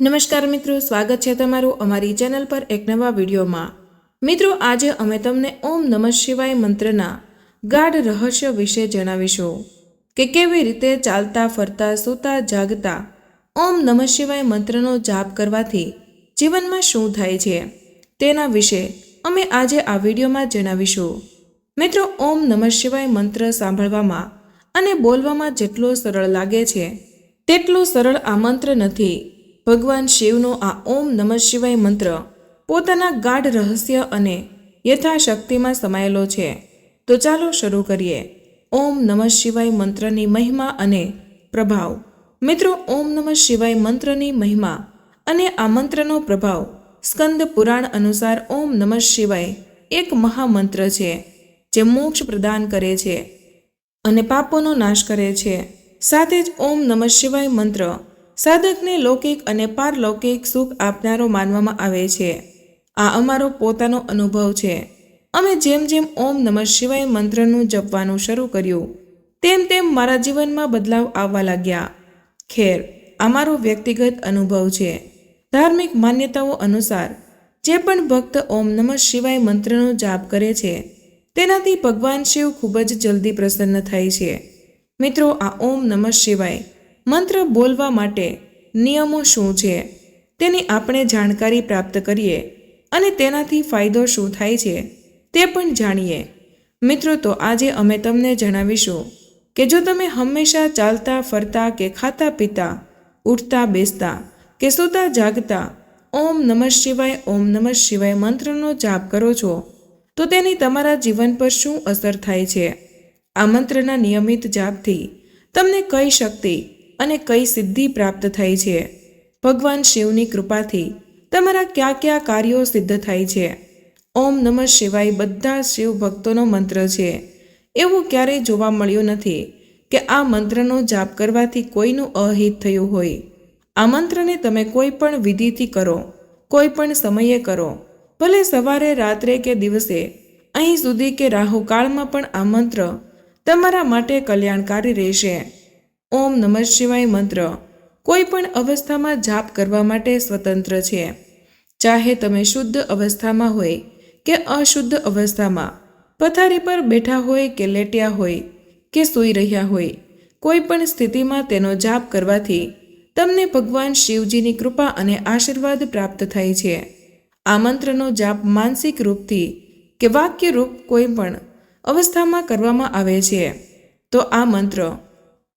નમસ્કાર મિત્રો, સ્વાગત છે તમારું અમારી ચેનલ પર એક નવા વિડીયોમાં. મિત્રો, આજે અમે તમને ઓમ નમઃ શિવાય મંત્રના ગાઢ રહસ્ય વિશે જણાવીશું કે કેવી રીતે ચાલતા, ફરતા, સૂતા, જાગતા ઓમ નમઃ શિવાય મંત્રનો જાપ કરવાથી જીવનમાં શું થાય છે તેના વિશે અમે આજે આ વિડીયોમાં જણાવીશું. મિત્રો, ઓમ નમઃ શિવાય મંત્ર સાંભળવામાં અને બોલવામાં જેટલો સરળ લાગે છે, તેટલું સરળ આ મંત્ર નથી. ભગવાન શિવનો આ ઓમ નમઃ શિવાય મંત્ર પોતાના ગાઢ રહસ્ય અને યથાશક્તિમાં સમાયેલો છે. તો ચાલો શરૂ કરીએ. ઓમ નમઃ શિવાય મંત્રની મહિમા અને પ્રભાવ. મિત્રો, ઓમ નમઃ શિવાય મંત્રની મહિમા અને આ મંત્રનો પ્રભાવ સ્કંદ પુરાણ અનુસાર ઓમ નમઃ શિવાય એક મહામંત્ર છે, જે મોક્ષ પ્રદાન કરે છે અને પાપોનો નાશ કરે છે. સાથે જ ઓમ નમઃ શિવાય મંત્ર સાધકને લૌકિક અને પારલૌકિક સુખ આપનારો માનવામાં આવે છે. આ અમારો પોતાનો અનુભવ છે. અમે જેમ જેમ ઓમ નમઃ શિવાય મંત્રનું જપવાનું શરૂ કર્યું, તેમ તેમ મારા જીવનમાં બદલાવ આવવા લાગ્યા. ખેર, આ મારો વ્યક્તિગત અનુભવ છે. ધાર્મિક માન્યતાઓ અનુસાર, જે પણ ભક્ત ઓમ નમઃ શિવાય મંત્રનો જાપ કરે છે, તેનાથી ભગવાન શિવ ખૂબ જ જલ્દી પ્રસન્ન થાય છે. મિત્રો, આ ઓમ નમઃ શિવાય મંત્ર બોલવા માટે નિયમો શું છે? તેની આપણે જાણકારી પ્રાપ્ત કરીએ અને તેનાથી ફાયદો શું થાય છે તે પણ જાણીએ. મિત્રો, તો આજે અમે તમને જણાવીશું કે જો તમે હંમેશા ચાલતા, ફરતા કે ખાતા, પીતા, ઉઠતા, બેસતા કે સૂતા, જાગતા ઓમ નમઃ શિવાય, ઓમ નમઃ શિવાય મંત્રનો જાપ કરો છો, તો તેની તમારા જીવન પર શું અસર થાય છે? આ મંત્રના નિયમિત જાપથી તમને કઈ શક્તિ અને કઈ સિદ્ધિ પ્રાપ્ત થાય છે. ભગવાન શિવની કૃપાથી તમારા કયા કયા કાર્યો સિદ્ધ થાય છે. ઓમ નમઃ શિવાય બધા શિવ ભક્તોનો મંત્ર છે. એવું ક્યારેય જોવા મળ્યું નથી કે આ મંત્રનો જાપ કરવાથી કોઈનું અહિત થયું હોય. આ મંત્રને તમે કોઈ પણ વિધિથી કરો, કોઈ પણ સમયે કરો. ભલે સવારે, રાત્રે કે દિવસે, અહીં સુધી કે રાહુકાળમાં પણ આ મંત્ર તમારા માટે કલ્યાણકારી રહેશે. ઓમ નમઃ શિવાય મંત્ર. કોઈ પણ અવસ્થામાં જાપ કરવા માટે સ્વતંત્ર છે. ચાહે તમે શુદ્ધ અવસ્થામાં હોય કે અશુદ્ધ અવસ્થામાં, પથારી પર બેઠા હોય કે લેટ્યા હોય કે સૂઈ રહ્યા હોય, કોઈ પણ સ્થિતિમાં તેનો જાપ કરવાથી તમને ભગવાન શિવજીની કૃપા અને આશીર્વાદ પ્રાપ્ત થાય છે. આ મંત્રનો જાપ માનસિક રૂપથી કે વાક્ય રૂપ કોઈ પણ અવસ્થામાં કરવામાં આવે છે. તો આ મંત્ર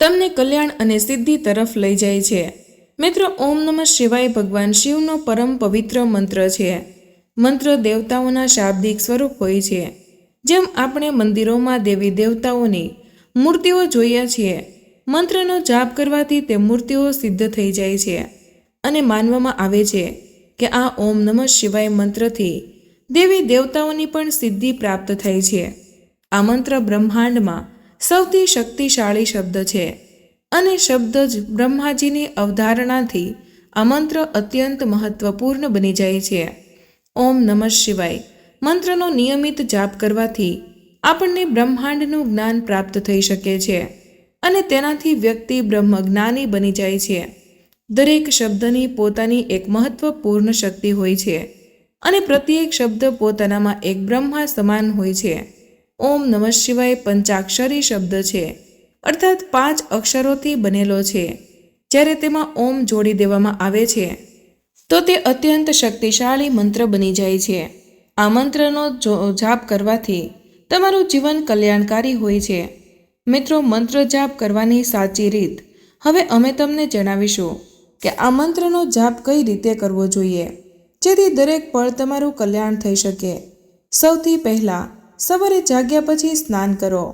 તમને કલ્યાણ અને સિદ્ધિ તરફ લઈ જાય છે. મિત્રો, ઓમ નમઃ શિવાય ભગવાન શિવનો પરમ પવિત્ર મંત્ર છે. મંત્ર દેવતાઓના શાબ્દિક સ્વરૂપ હોય છે. જેમ આપણે મંદિરોમાં દેવી દેવતાઓની મૂર્તિઓ જોઈએ છીએ, મંત્રનો જાપ કરવાથી તે મૂર્તિઓ સિદ્ધ થઈ જાય છે. અને માનવામાં આવે છે કે આ ઓમ નમઃ શિવાય મંત્રથી દેવી દેવતાઓની પણ સિદ્ધિ પ્રાપ્ત થાય છે. આ મંત્ર બ્રહ્માંડમાં સૌથી શક્તિશાળી શબ્દ છે. અને શબ્દ જ બ્રહ્માજીની અવધારણાથી આ મંત્ર અત્યંત મહત્વપૂર્ણ બની જાય છે. ઓમ નમઃ શિવાય. મંત્રનો નિયમિત જાપ કરવાથી આપણને બ્રહ્માંડનું જ્ઞાન પ્રાપ્ત થઈ શકે છે. અને તેનાથી વ્યક્તિ બ્રહ્મજ્ઞાની બની જાય છે. દરેક શબ્દની પોતાની એક મહત્વપૂર્ણ શક્તિ હોય છે. અને પ્રત્યેક શબ્દ પોતાનામાં એક બ્રહ્મા સમાન હોય છે. ઓમ નમઃ શિવાય પંચાક્ષરી શબ્દ છે. અર્થાત પાંચ અક્ષરોથી બનેલો છે. જ્યારે તેમાં ઓમ જોડી દેવામાં આવે છે, તો તે અત્યંત શક્તિશાળી મંત્ર બની જાય છે. આ મંત્રનો જાપ કરવાથી તમારું જીવન કલ્યાણકારી હોય છે. મિત્રો, મંત્ર જાપ કરવાની સાચી રીત હવે અમે તમને જણાવીશું કે આ મંત્રનો જાપ કઈ રીતે કરવો જોઈએ, જેથી દરેક પળ તમારું કલ્યાણ થઈ શકે. સૌથી પહેલાં સવારે જાગ્યા પછી સ્નાન કરો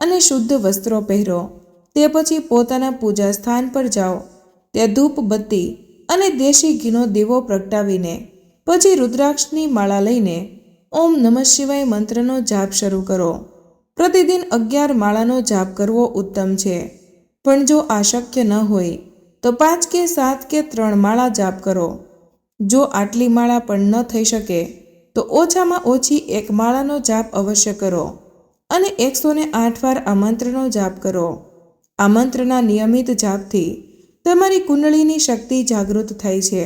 અને શુદ્ધ વસ્ત્રો પહેરો. તે પછી પોતાના પૂજા સ્થાન પર જાઓ. ત્યાં ધૂપ બત્તી અને દેશી ઘીનો દીવો પ્રગટાવીને, પછી રુદ્રાક્ષની માળા લઈને ઓમ નમઃ શિવાય મંત્રનો જાપ શરૂ કરો. પ્રતિદિન અગિયાર માળાનો જાપ કરવો ઉત્તમ છે. પણ જો આ શક્ય ન હોય, તો પાંચ કે સાત કે ત્રણ માળા જાપ કરો. જો આટલી માળા પણ ન થઈ શકે તો ઓછામાં ઓછી એક માળાનો જાપ અવશ્ય કરો અને એકસો ને આઠ વાર આ મંત્રનો જાપ કરો. આ મંત્રના નિયમિત જાપથી તમારી કુંડળીની શક્તિ જાગૃત થાય છે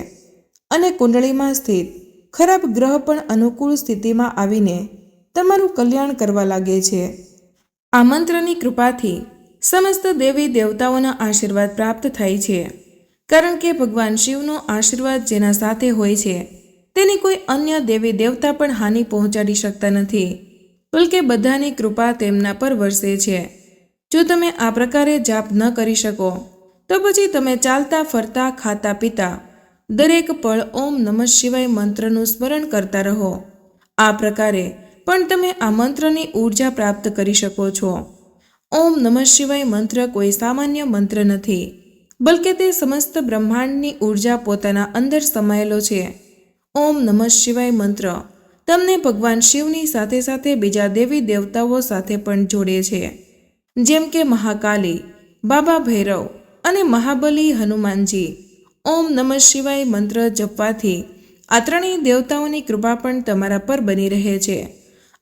અને કુંડળીમાં સ્થિત ખરાબ ગ્રહ પણ અનુકૂળ સ્થિતિમાં આવીને તમારું કલ્યાણ કરવા લાગે છે. આ મંત્રની કૃપાથી સમસ્ત દેવી દેવતાઓના આશીર્વાદ પ્રાપ્ત થાય છે. કારણ કે ભગવાન શિવનો આશીર્વાદ જેના સાથે હોય છે તેની કોઈ અન્ય દેવી દેવતા પણ હાનિ પહોંચાડી શકતા નથી. બલકે બધાની કૃપા તેમના પર વરસે છે. જો તમે આ પ્રકારે જાપ ન કરી શકો, તો પછી તમે ચાલતા, ફરતા, ખાતા, પીતા, દરેક પળ ઓમ નમઃ શિવાય મંત્રનું સ્મરણ કરતા રહો. આ પ્રકારે પણ તમે આ મંત્રની ઊર્જા પ્રાપ્ત કરી શકો છો. ઓમ નમઃ શિવાય મંત્ર કોઈ સામાન્ય મંત્ર નથી, બલકે તે સમસ્ત બ્રહ્માંડની ઊર્જા પોતાના અંદર સમાયેલો છે. ઓમ નમઃ શિવાય મંત્ર. તમને ભગવાન શિવની સાથે સાથે બીજા દેવી દેવતાઓ સાથે પણ જોડે છે. જેમ કે મહાકાલી, બાબા ભૈરવ અને મહાબલી હનુમાનજી. ઓમ નમઃ શિવાય મંત્ર જપવાથી આ ત્રણેય દેવતાઓની કૃપા પણ તમારા પર બની રહે છે.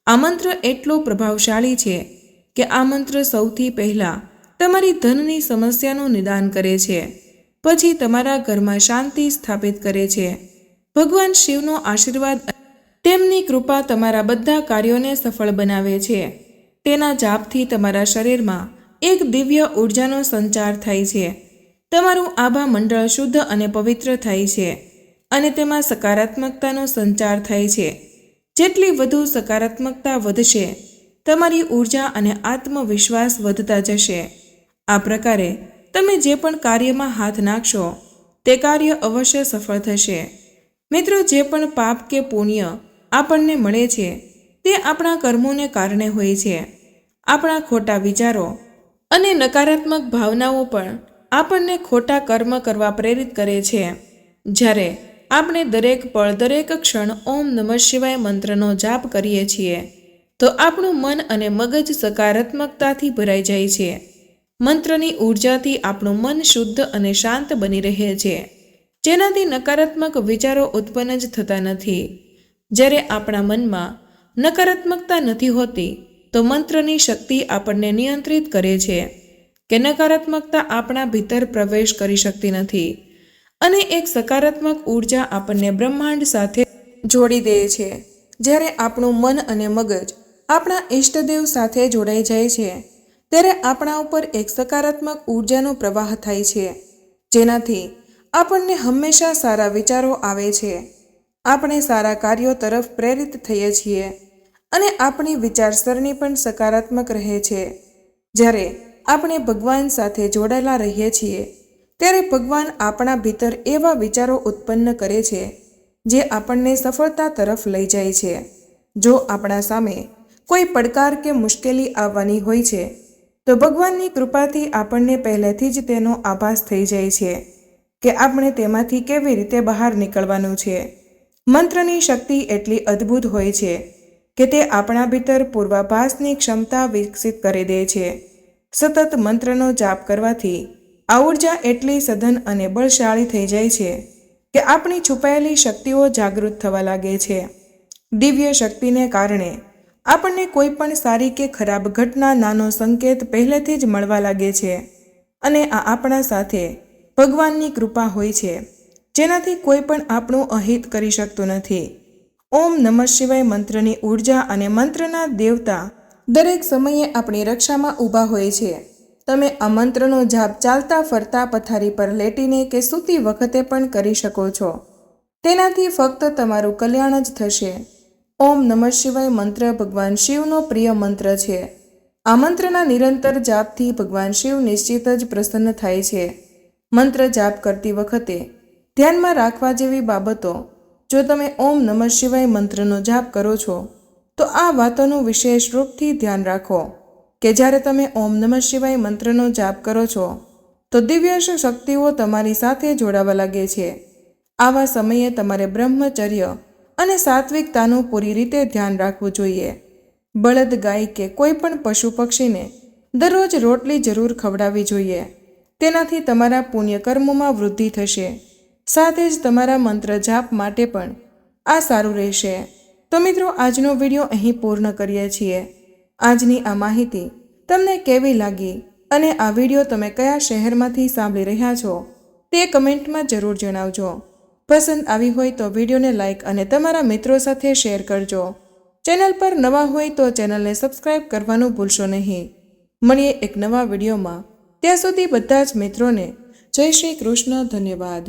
આ મંત્ર એટલો પ્રભાવશાળી છે કે આ મંત્ર સૌથી પહેલાં તમારી ધનની સમસ્યાનું નિદાન કરે છે. પછી તમારા ઘરમાં શાંતિ સ્થાપિત કરે છે. ભગવાન શિવનો આશીર્વાદ તેમની કૃપા તમારા બધા કાર્યોને સફળ બનાવે છે. તેના જાપથી તમારા શરીરમાં એક દિવ્ય ઉર્જાનો સંચાર થાય છે. તમારું આભા મંડળ શુદ્ધ અને પવિત્ર થાય છે અને તેમાં સકારાત્મકતાનો સંચાર થાય છે. જેટલી વધુ સકારાત્મકતા વધશે, તમારી ઊર્જા અને આત્મવિશ્વાસ વધતા જશે. આ પ્રકારે તમે જે પણ કાર્યમાં હાથ નાખશો, તે કાર્ય અવશ્ય સફળ થશે. મિત્રો, જે પણ પાપ કે પુણ્ય આપણને મળે છે, તે આપણા કર્મોને કારણે હોય છે. આપણા ખોટા વિચારો અને નકારાત્મક ભાવનાઓ પણ આપણને ખોટા કર્મ કરવા પ્રેરિત કરે છે. જ્યારે આપણે દરેક પળ, દરેક ક્ષણ ઓમ નમઃ શિવાય મંત્રનો જાપ કરીએ છીએ, તો આપણું મન અને મગજ સકારાત્મકતાથી ભરાઈ જાય છે. મંત્રની ઊર્જાથી આપણું મન શુદ્ધ અને શાંત બની રહે છે. જેનાથી નકારાત્મક વિચારો ઉત્પન્ન જ થતા નથી. જ્યારે આપણા મનમાં નકારાત્મકતા નથી હોતી, તો મંત્રની શક્તિ આપણને નિયંત્રિત કરે છે કે નકારાત્મકતા આપણા ભીતર પ્રવેશ કરી શકતી નથી અને એક સકારાત્મક ઊર્જા આપણને બ્રહ્માંડ સાથે જોડી દે છે. જ્યારે આપણું મન અને મગજ આપણા ઈષ્ટદેવ સાથે જોડાઈ જાય છે, ત્યારે આપણા ઉપર એક સકારાત્મક ઉર્જાનો પ્રવાહ થાય છે, જેનાથી આપણને હંમેશા સારા વિચારો આવે છે. આપણે સારા કાર્યો તરફ પ્રેરિત થઈએ છીએ અને આપણી વિચારસરણી પણ સકારાત્મક રહે છે. જ્યારે આપણે ભગવાન સાથે જોડાયેલા રહીએ છીએ, ત્યારે ભગવાન આપણા ભીતર એવા વિચારો ઉત્પન્ન કરે છે, જે આપણને સફળતા તરફ લઈ જાય છે. જો આપણા સામે કોઈ પડકાર કે મુશ્કેલી આવવાની હોય છે, તો ભગવાનની કૃપાથી આપણને પહેલેથી જ તેનો આભાસ થઈ જાય છે. કે આપણે તેમાંથી કેવી રીતે બહાર નીકળવાનું છે? મંત્રની શક્તિ એટલી અદ્ભુત હોય છે કે તે આપણા ભીતર પૂર્વાભાસની ક્ષમતા વિકસિત કરી દે છે. સતત મંત્રનો જાપ કરવાથી આ ઊર્જા એટલી સઘન અને બળશાળી થઈ જાય છે કે આપણી છુપાયેલી શક્તિઓ જાગૃત થવા લાગે છે. દિવ્ય શક્તિને કારણે આપણને કોઈ પણ સારી કે ખરાબ ઘટના નાનો સંકેત પહેલેથી જ મળવા લાગે છે અને આ આપણા સાથે ભગવાનની કૃપા હોય છે. જેનાથી કોઈ પણ આપણું અહિત કરી શકતું નથી. ઓમ નમઃ શિવાય મંત્રની ઊર્જા અને મંત્રના દેવતા દરેક સમયે આપણી રક્ષામાં ઊભા હોય છે. તમે આ મંત્રનો જાપ ચાલતા ફરતા પથારી પર લેટીને કે સૂતી વખતે પણ કરી શકો છો. તેનાથી ફક્ત તમારું કલ્યાણ જ થશે. ઓમ નમઃ શિવાય મંત્ર ભગવાન શિવનો પ્રિય મંત્ર છે. આ મંત્રના નિરંતર જાપથી ભગવાન શિવ નિશ્ચિત જ પ્રસન્ન થાય છે. મંત્ર જાપ કરતી વખતે ધ્યાનમાં રાખવા જેવી બાબતો, જો તમે ઓમ નમઃ શિવાય મંત્રનો જાપ કરો છો, તો આ વાતોનું વિશેષ રૂપથી ધ્યાન રાખો કે જ્યારે તમે ઓમ નમઃ શિવાય મંત્રનો જાપ કરો છો, તો દિવ્ય શક્તિઓ તમારી સાથે જોડાવા લાગે છે. આવા સમયે તમારે બ્રહ્મચર્ય અને સાત્વિકતાનું પૂરી રીતે ધ્યાન રાખવું જોઈએ. બળદ ગાય કે કોઈ પણ પશુ પક્ષીને દરરોજ રોટલી જરૂર ખવડાવવી જોઈએ. તેનાથી તમારા પુણ્યકર્મોમાં વૃદ્ધિ થશે. સાથે જ તમારા મંત્ર જાપ માટે પણ. આ સારું રહેશે. તો મિત્રો, આજનો વીડિયો અહીં પૂર્ણ કરીએ છીએ. આજની આ માહિતી તમને કેવી લાગી અને આ વીડિયો તમે કયા શહેરમાંથી સાંભળી રહ્યા છો, તે કમેન્ટમાં જરૂર જણાવજો. પસંદ આવી હોય તો વિડીયોને લાઇક અને તમારા મિત્રો સાથે શેર કરજો. ચેનલ પર નવા હોય તો ચેનલને સબસ્ક્રાઇબ કરવાનું ભૂલશો નહીં. મળીએ એક નવા વિડીયોમાં. ત્યાં સુધી બધા જ મિત્રોને જય શ્રી કૃષ્ણ ધન્યવાદ.